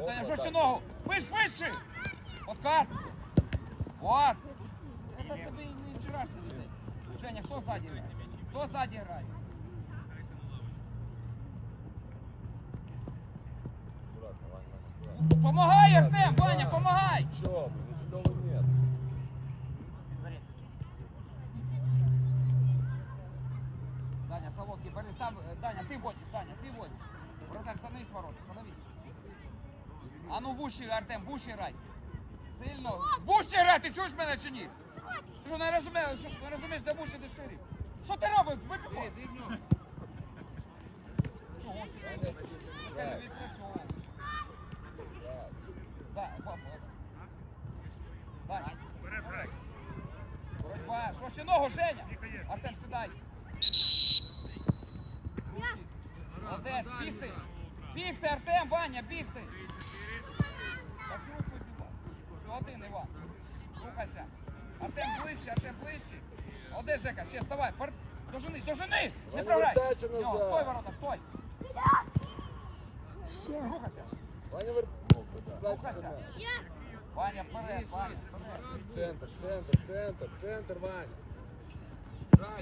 Молодець, Даня, жорстче ногу. Ви швидше. Откат. Вот. Это тобі не вчорашній день. Женя, хто ззаді грає? Хто ззаді грає? Аккуратно, Ваня, Ваня, аккуратно. Помагай, Артем, Ваня, помагай. Ничего, ничего нет. Даня, Солодкий, бери сам. е, Даня, ти водиш, Даня, ти водиш. Вратар, становись ворота, становись. А ну в уші, Артем, в уші грай. Сильно. В уші грай, ти чуєш мене чи ні? Ти що не розумієш, що не розумієш, де в уші, де ширі? Що ти робиш? Даня. Боротьба. Що ще ногу, Женя? Артем, сідай. Молодець, бігти. Бігти, Артем, Ваня, бігти. Іван. Все, один, Іван. Рухайся. Артем ближче, Артем ближче. Молодець, Жека, ще вставай. Пар... Дожени, дожени! Не програй. вертайся назад. Стой, ворота, стой. Рухайся. Ваня, вер... Рухайся. Ваня, вперед, Ваня, вперед. Центр, центр, центр, центр, Ваня.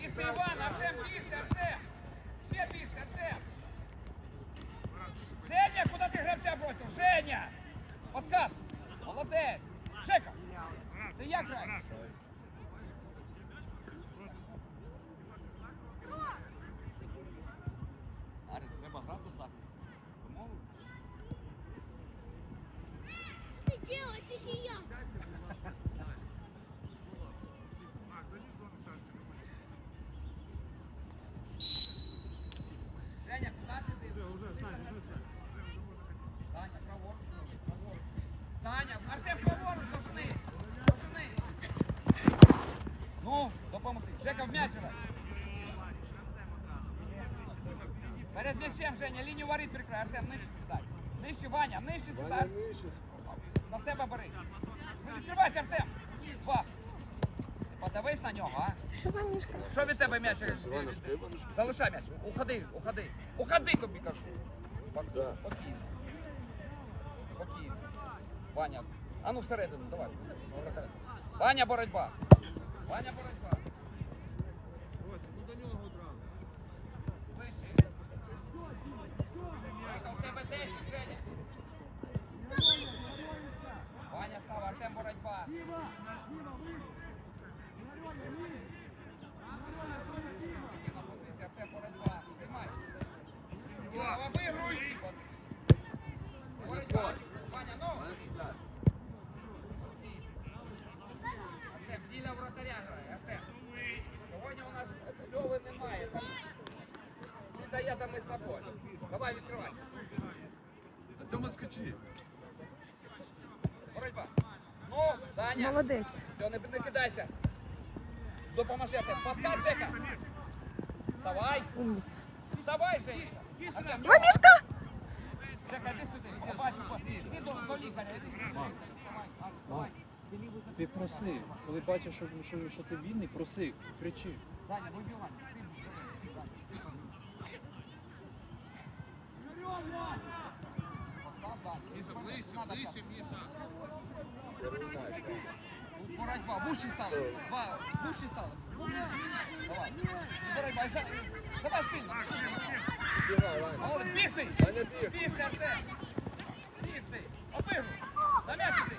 Бігти, Іван, Артем, бігти, Артем. Ще бігти, Артем. Женя, куди ти гравця бросив? Женя! Откат! Молодець! Шека! Ти як граєш? Арис, треба грати тут захист. Домовились? Ты делаешь, ты сиял. Женя, куди ти дивишся? Таня, праворуч, праворуч. Таня, Артем, праворуч, дошни! Дошни! Ну, допоможи. Жека, в м'яч грай. М'ячем, Женя, лінію воріт прикрай. Артем, нижче сідай. Нижче, Ваня, нижче Ваня, сідай. нижче. На себе бери. Не відкривайся, Артем. Два. Подивись на нього, а? Ванюшка. Що від тебе м'яч? Залишай м'яч. Уходи, уходи. Уходи, тобі кажу. Спокійно. Спокійно. Ваня, а ну всередину, давай. Ваня, боротьба. Ваня, боротьба. 10, Женя. Ваня став, Артем, боротьба. Позиція, Артем, боротьба. Займай. Вигруй! Боротьба. Ваня, ну! Ваня, цепляйся. Молодці. Артем, біля вратаря грає, Артем. Сьогодні у нас Льови немає. Там не дає, там ми з тобою. Давай, відкривайся. Артем, скачи. Боротьба. Ну, Даня. Молодець. Все, не, не кидайся. Допоможи. Подкат, Жека. Давай. Умниця. Давай, ну, Мамішка! Жека, іди сюди. Я бачу. Іди до, до лікаря. Іди. Давай. Ти проси, коли бачиш, що, що, що ти вільний, проси, кричи. Даня, вибивай. Ти. Постав, ближче, Міша. Боротьба, вуші стали. Два, вуші стали. Давай. Боротьба. І за- Давай сильно. Бігай, Ваня. Бігти. Ваня, біг. Бігти, Артем. Бігти. Обигруй. На м'яч іди.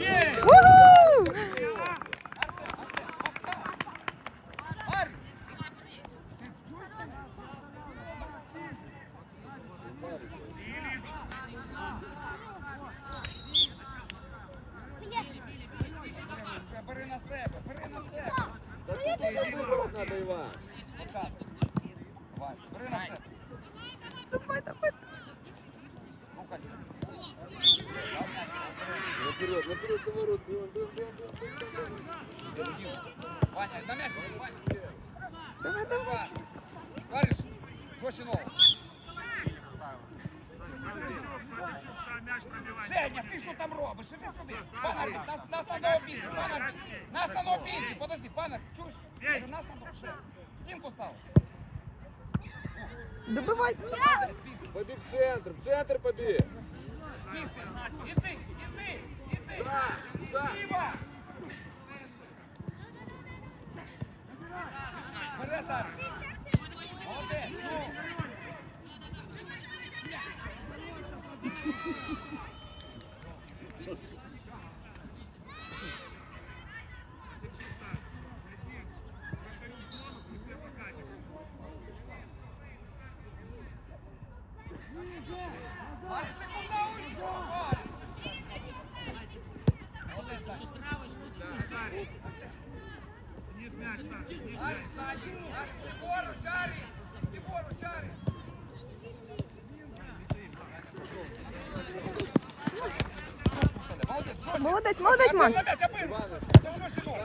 예. 우후! 예. Панар, на, на стану більше, панар. На стану більше, подожди, панар, чуєш? Кажу, На стану, все. Стінку став. Добивай. Побіг в центр, в центр побіг. Бігти. Іди, іди, іди. Да, да. Вперед. Молодець, ну. Арі, ти куди уйшов, Арі? Молодець, Арі. Арі, ззаді. Аж ліворуч, Арі. Ліворуч, Арі. Молодець, Жорстче. Молодець, молодець, Артем, Макс. на м'яч, обив. Ти Жорстче ногу.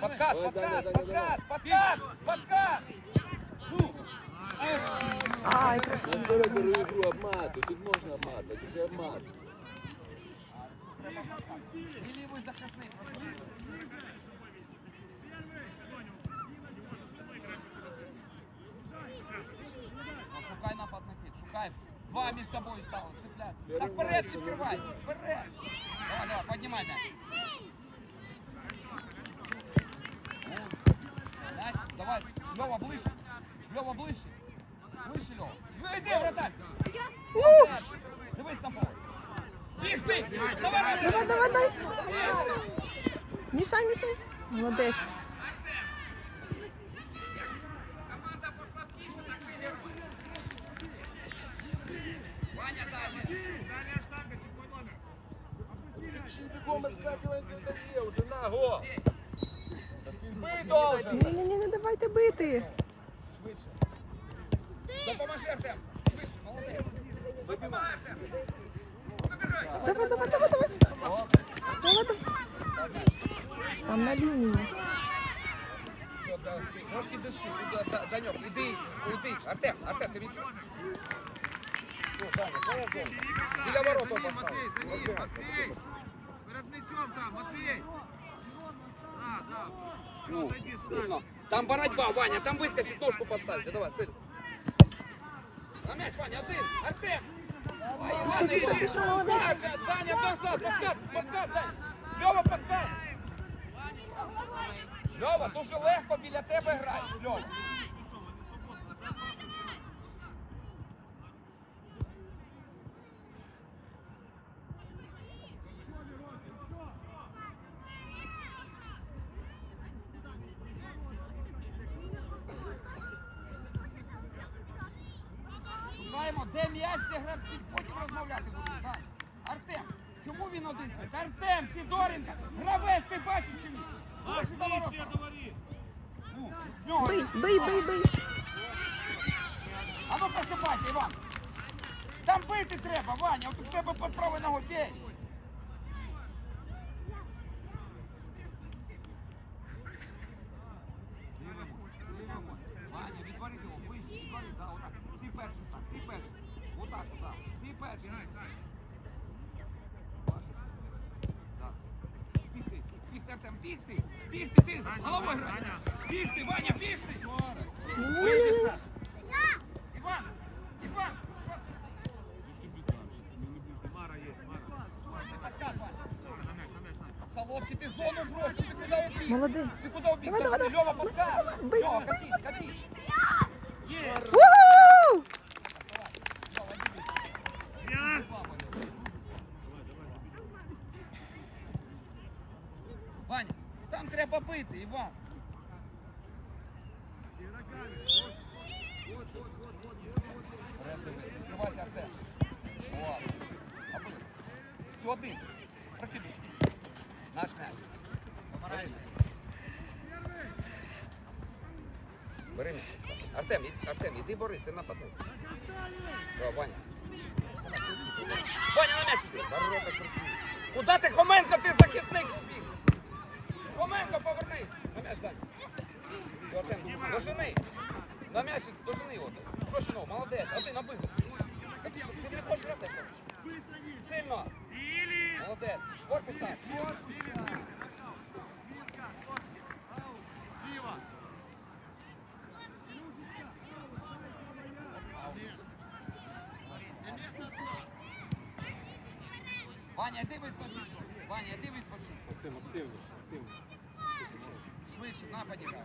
Подкат, подкат, подкат, подкат, подкат. Ну, Ай, красиво. На себе беру ігру обмату. Тут можна обматувати, ти обмат. І лівий захисник. нападники, шукай. Два між собою стали, цепляй. Так вперед відкривай, вперед. Давай, давай, піднімай м'яч. Ну, м'яч, давай, Льова ближче. Льова ближче. Ближче, Льова. Ну, йди, вратарь. Молодець. Дивись на поле. Бігти! Давай, Давай, давай, давай. Мішай, мішай. Молодець. Біля ворот он поставив. Матвей! Перед мячом там, Матвей! Да, да. Все, отойди с нами. Там боротьба, Ваня, там вискочить, ножку поставьте. Давай, сильно. На м'яч, Ваня, один. Артем. Іван, пішов, іди. пішов, Даня, назад, подкат, подкат, Даня. Льова, подкат. Льова, дуже легко біля тебе грає. Льова. Шукаємо, де м'яч, де гравці, потім розмовляти будемо. Далі. Артем, чому він один стоїть? Артем, Сідоренко, гравець, ти бачиш чи ні? Слухай, до ворота. говори! Ну, в нього. Бий, бий. А ну просипайся, Іван. Там бити треба, Ваня, от у тебе під правою ногою бей. Ваня, відвори його, вийди, відвори, да, отак. Ти перший стань, ти перший. Отак, отак. Ти перший. Так. Бігти, бігти, Артем, бігти, бігти, ти з головою грай. Бігти, Ваня, бігти. Вийди, Саш. Іван, Іван, що це? Мара есть, Мара. Подкат, Ваня. Солодкий, ти зону бросив, ти куди убіг? Молодець. Ти куди убіг? Давай, давай, Льова, давай. подкат. Бий. Льова, катись, катись. Уху! Льова, іди. Я! Ваня, там треба бити, Іван. Вперед дивись, відкривайся, Артем. Ладно. А бий. Все, один. Прокидуйся. Наш м'яч. Бери м'яч. Артем, і- Артем, іди борись, ти нападник. О, Ваня. Ваня, на м'яч іди. Ворота крути. Куда ти, Хоменко, ти захисник убіг? Хоменко, повернись. На м'яч. Все, Артем, дожени. На м'яч, дожени його. Прощено, молодець. А ти на виход. Та Ти що, ти не хочеш грати? Сильно. Молодець. Корпус так. Ваня, йди відпочинь. Ваня, йди відпочинь. Максим, активніше, активно. Швидше, нападі. грай.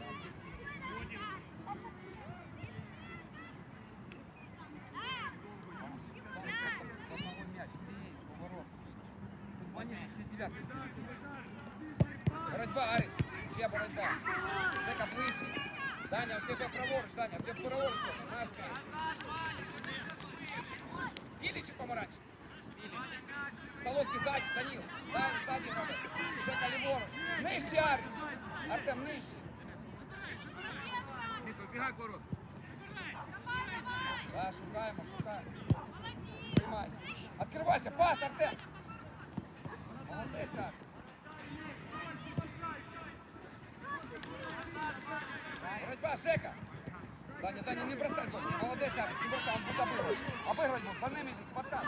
Одного м'яч, бій, поворот. Тут Ваня же всі дев'ятки. Боротьба, Арис. Ще боротьба. Жека ближче. Даня, у тебе праворуч, Даня, у тебе праворуч. Наш м'яч. Білі чи помаранч? Білі. Солодкий ззаді, Данил. Даня, ззаді робить. Жека ліворуч. Нижче, Арис. Артем, нижче. Віктор, бігай корот. Да, шукаємо, шукаємо. Приймай. Відкривайся, пас, Артем. Молодець, Артем. Боротьба, Жека. Даня, Даня, не бросай зону. Молодець, Артем, не бросай, он буде обыгрывать. Обыгрывать будет, за ними идти, подкат.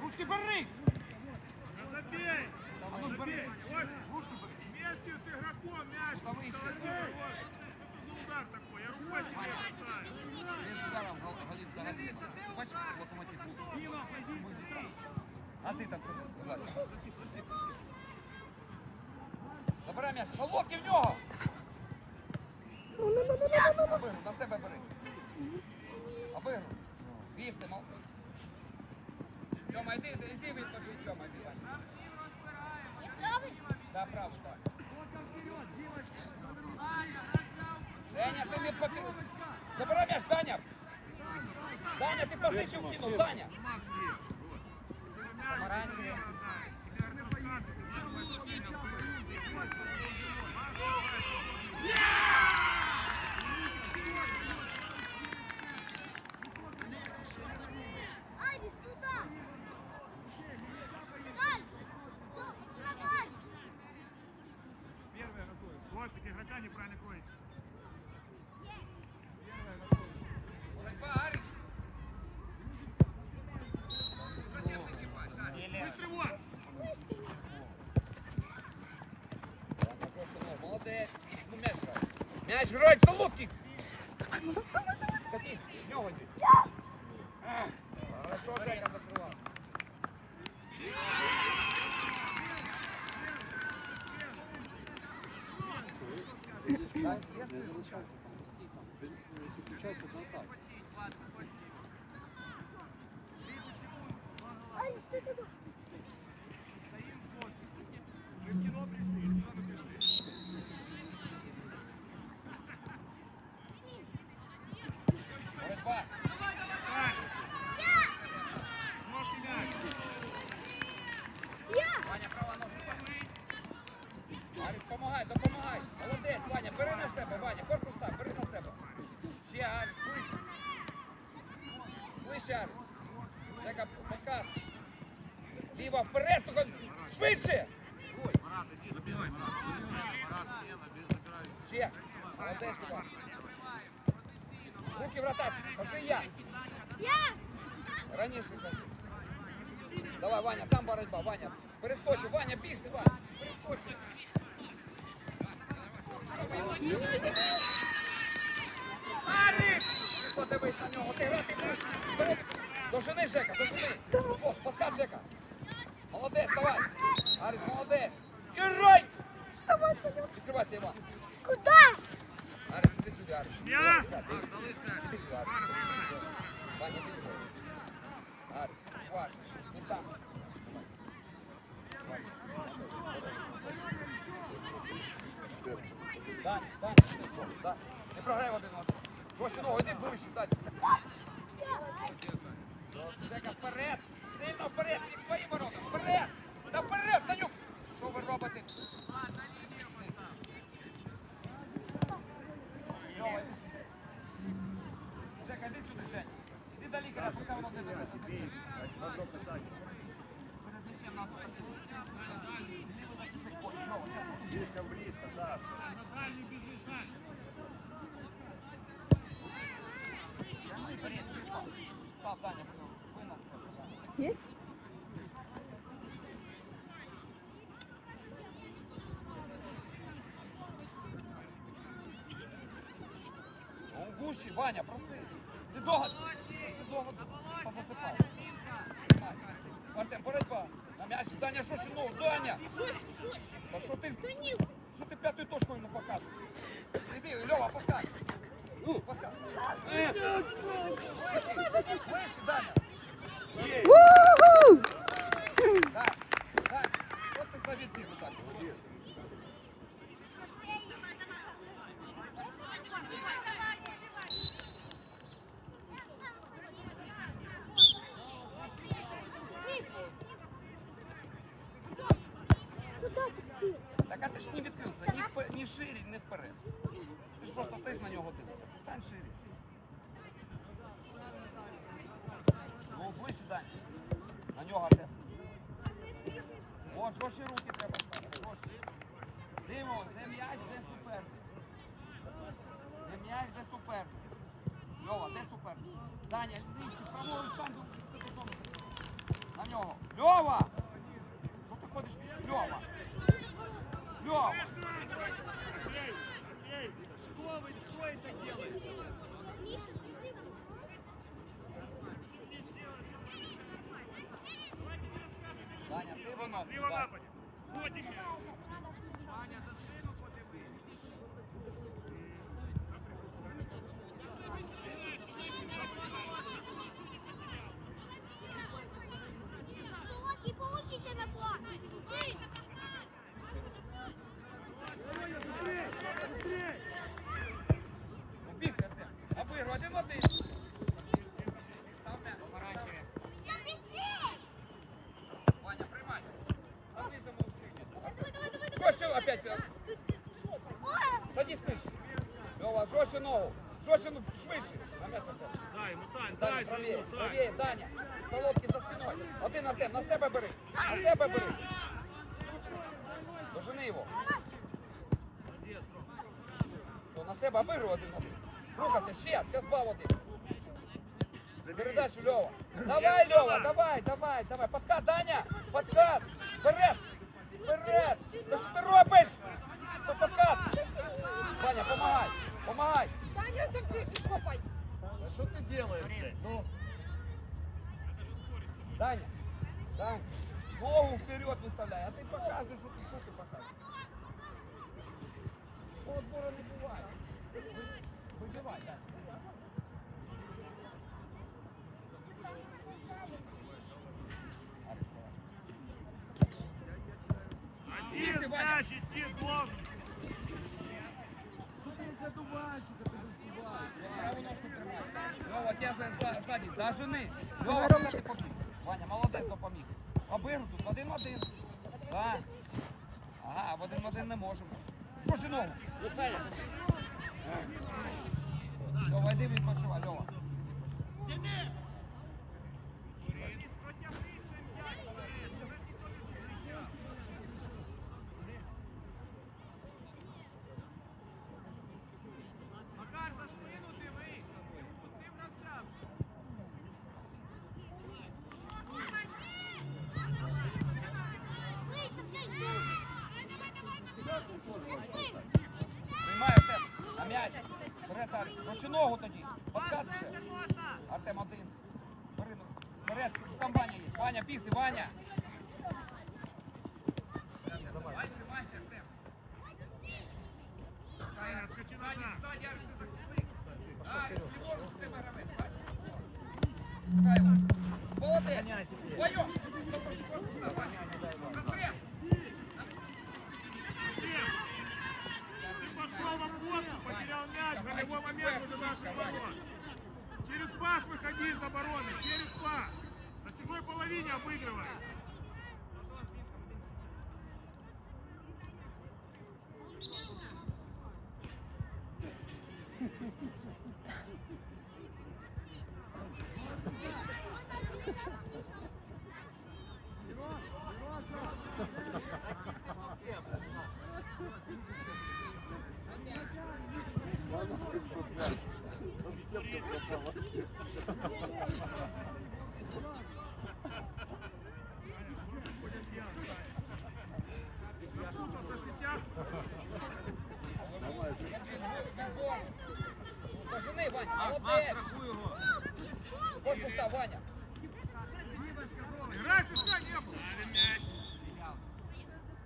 Ручки бери! Забей! А ну, бери. Вместе с игроком мяч. Что вы ищете? Что за удар такой? Я рукой себе бросаю. Я с ударом гол- голит Бачиш, локомотив. А ты там ти? Влад? Забирай м'яч. Солодкий в нього! Обигруй, на себе бери. Обигруй. Бігти, мол. Тьома, йди, йди відпочинь, Тьома, йди. Я? Да, право, так. Женя, ти не поки... Забирай м'яч, Даня! Даня, ти позицію кинув, Даня! Айдис, М'яч грає, солодкий! Катись, в нього йди. А, Хорошо, Жека закривав. Не залишайся там, не стій там. Ти- Підключайся до атаки. Айдис, ты туда! Руки вратарь, пошли я. Я! Раніше. Давай, Ваня, там боротьба, Ваня. Перескочив, Ваня, біг, ти, Ваня. Перескочив. Аріс! Подивись на нього, ти грати будеш. Дожени, Жека, дожени. О, подкат, Жека. Молодець, давай. Аріс, молодець. Давай, Саня. Відкривайся, Іван. Куда? Аріс, іди не програй один вас. Жощину. Не. Вущі, Ваня, проси. Ти догад. Ти догад. Позасипай. Артем, боротьба. На м'яч. Даня, ну, Даня? Та що ти, Данил, що ти п'ятою точкою йому показуєш? Іди, Льова, показуй. Ну, показуй. Вище, Даня. Уху! Так, так. От ти завідник так. Так а ти ж не відкрився, ні, впе- ні шире, ні вперед. Ти ж просто стоїш на нього дивишся. Ти стань шире. Ну, ближче, Дань. На нього Артем. О, жорстчі руки треба ставити. Жорстчі. Диво, де м'яч, де суперник. Де м'яч, де суперник. Льова, де суперник? Даня, нижче, праворуч там. На нього. Льова! Що ти ходиш? Льова! Льова! Даня, ти виносиш. так. Солодкий, получите на флаг. Ты. Ну, біг, Артем. Обиру, один в один. Став м'яч, поворачує. Я быстрее. Ваня, приймай. Понизимо усилля. Давай, давай, давай, Що ще опять? Ты, ты, ты шо, Ой, Садись нижче. Льова, жорстче ногу. Жорстче, ну, швидше. На м'яч, Артем. Дай ему, Сань, Даня, дай правее, ему, Сань. правее, Даня. Солодкий за спиною. Один Артем, на себе бери. На себе бери. Дожени його. Ну, на себе бери один один. Рухайся, ще, зараз бав один. Передачу Льова. Давай, Льова, давай, давай, давай. Подкат, Даня, подкат. Вперед, вперед. Та що ти робиш? Це подкат. Даня, помагай, помагай. Таня, там ты, ты копай. А що ти делаєш, блядь? Ну, Даня, Даня, ногу вперед выставляй, а ты показываешь, что ты, что ты показываешь. Отбора не бывает. Выбивай, Даня. Мяч ножку тримай. Льова, за, сзади, до жены. Льова, ты побіг? Ваня, молодець, допоміг. Обиру тут, один в один. Так. Ага, в один в один не можемо. Прошу ногу. Льова, йди відпочивай, Льова. Вперед, Руши ногу тоді. Подкат. Артем один. Бери, Вперед, там Ваня є. Ваня, бігти. Ваня, тримайся, Артем. Сань, отскочи Ззаді, назад. ззаді, Арік, ти захисник. Арік, ліворуч у тебе гравець, бачиш? Шукай його. Молодець. Вдвоєм. Хто проти корпуса, Ваня? Розберем. Всем. Ты пошел в обходку, потерял мяч, в любой момент возле наших ворот. Через пас выходи из обороны, через пас. На чужой половине обыгрывай. Пуста, Ваня. Играй, сюда, не было.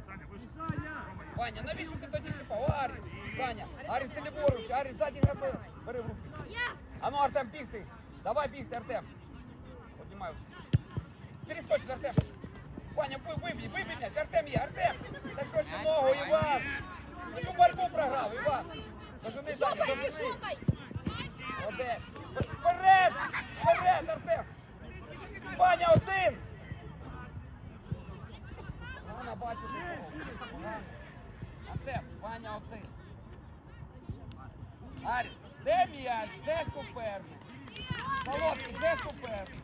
Саня, выше. Ваня, навіщо ти тоді шипав? Аріс, Ваня, Аріс ти ліворуч, Аріс ззаді грабе. Бери в руки. А ну, Артем, бігти. Давай бігти, Артем. Поднімаю. Перескочить, Артем. Ваня, ви- вибій, вибій м'яч. Артем є, Артем. Та що ще ногу, Іван? Всю борьбу програв, Іван. Шопай, шопай! Молодець. Вперед! Вперед, Артем! Ваня один! Вона бачить. Артем, Ваня один. Арі, де м'яч? Де суперник? Солодкий, де суперник?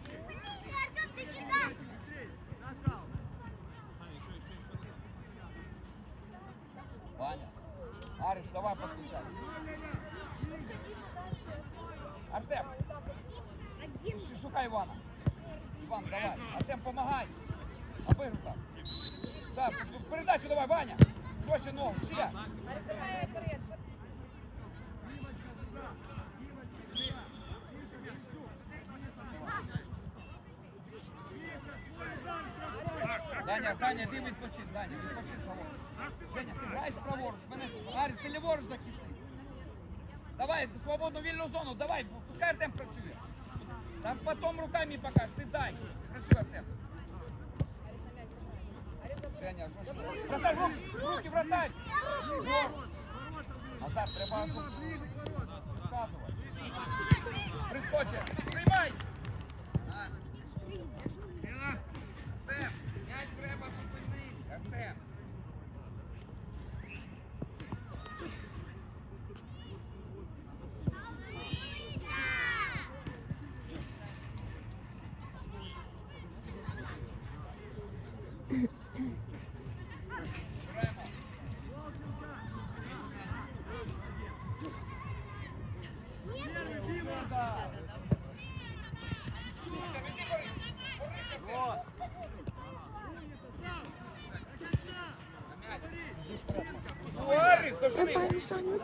Ваня. Ариш, давай подключай. Артем, шукай Івана. Іван, давай. Артем, помагай. Обигруй там. Так, передачу давай, Ваня. Проще ногу, ще. Даня, Даня, ти відпочинь, Даня, відпочинь. Женя, ти граєш праворуч, мене Аріс, ти ліворуч захисти. Давай, свободну вільну зону, давай, пускай Артем працює. Там потом руками покажеш, ти дай. Працюй, Артем. Женя? Вратарь, руки, руки, вратарь. Назад, треба. Прискочи, приймай.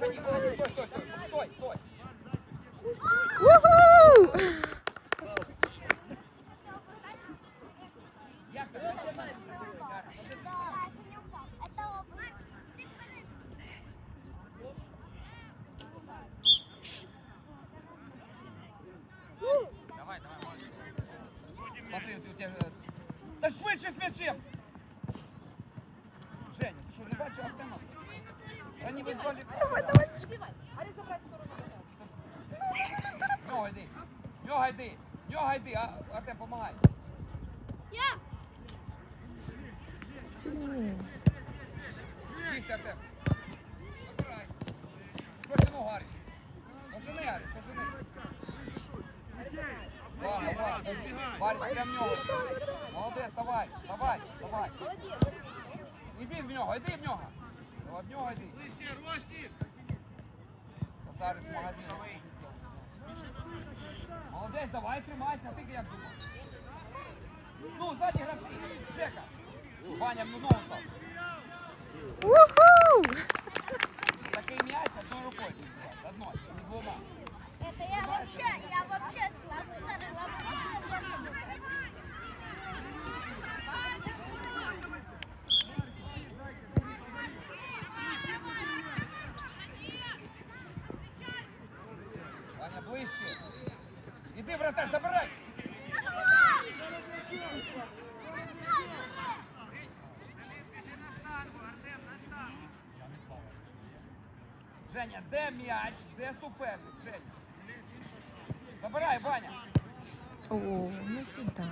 快点，快点 kaus. Ладно. Прям в нього. Молодець, давай, давай, давай. Іди в нього, іди в нього. В нього йди. Ближче, Ростик. Зараз з магазину. Молодець, давай тримайся, ти як думав? Ну, ззаді гравці, Жека. Ваня, ну ногу став. Такий м'яч одною рукою одною, двома. Это я вообще, я вообще слабый, слабый, Ваня, ближче. Іди, вратар, забирай. Женя, де м'яч, де суперник, Женя? Забирай, Ваня. О, ну куда?